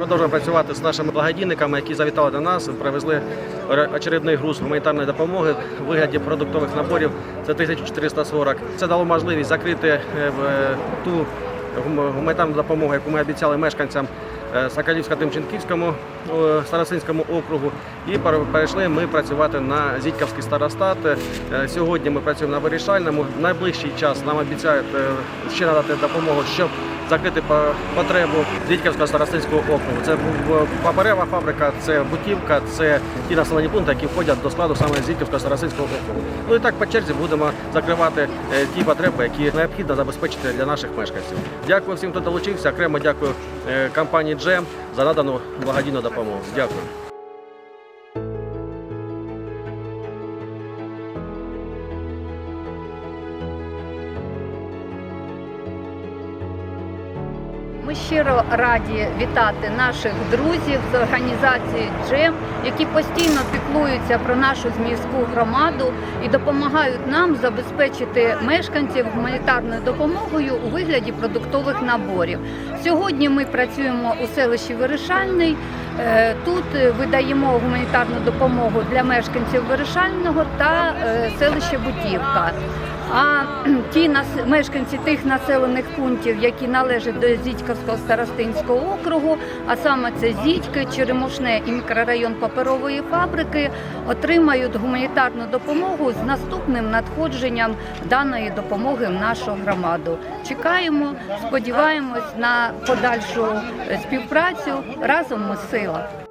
продовжуємо працювати з нашими благодійниками, які завітали до нас, привезли очередний груз гуманітарної допомоги в вигляді продуктових наборів. Це 1440. Це дало можливість закрити е, е, ту гум- гуманітарну допомогу, яку ми обіцяли мешканцям е, Соколівсько-Тимченківському е, старостинському округу. І пере- перейшли ми працювати на Зітьківський старостат. Сьогодні ми працюємо на вирішальному. В найближчий час нам обіцяють ще надати допомогу, щоб закрити по- потребу Зітьківського старостинського округу. Це бу- паперева фабрика, це бутівка, це ті населені пункти, які входять до складу саме Зітьківського старостинського округу. Ну і так по черзі будемо закривати е, ті потреби, які необхідно забезпечити для наших мешканців. Дякую всім, хто долучився. Окремо дякую е, компанії Джем за надану благодійну допомогу. Дякую. Ми щиро раді вітати наших друзів з організації Джем, які постійно піклуються про нашу зміївську громаду і допомагають нам забезпечити мешканців гуманітарною допомогою у вигляді продуктових наборів. Сьогодні ми працюємо у селищі Вирішальний. Е, Тут видаємо гуманітарну допомогу для мешканців Вирішального та е, селища Бутівка. А ті нас мешканці тих населених пунктів, які належать до Зітьківського старостинського округу, а саме це Зітьки, Черемушне і мікрорайон паперової фабрики, отримають гуманітарну допомогу з наступним надходженням даної допомоги в нашу громаду. Чекаємо, сподіваємось на подальшу е, співпрацю разом ми сила.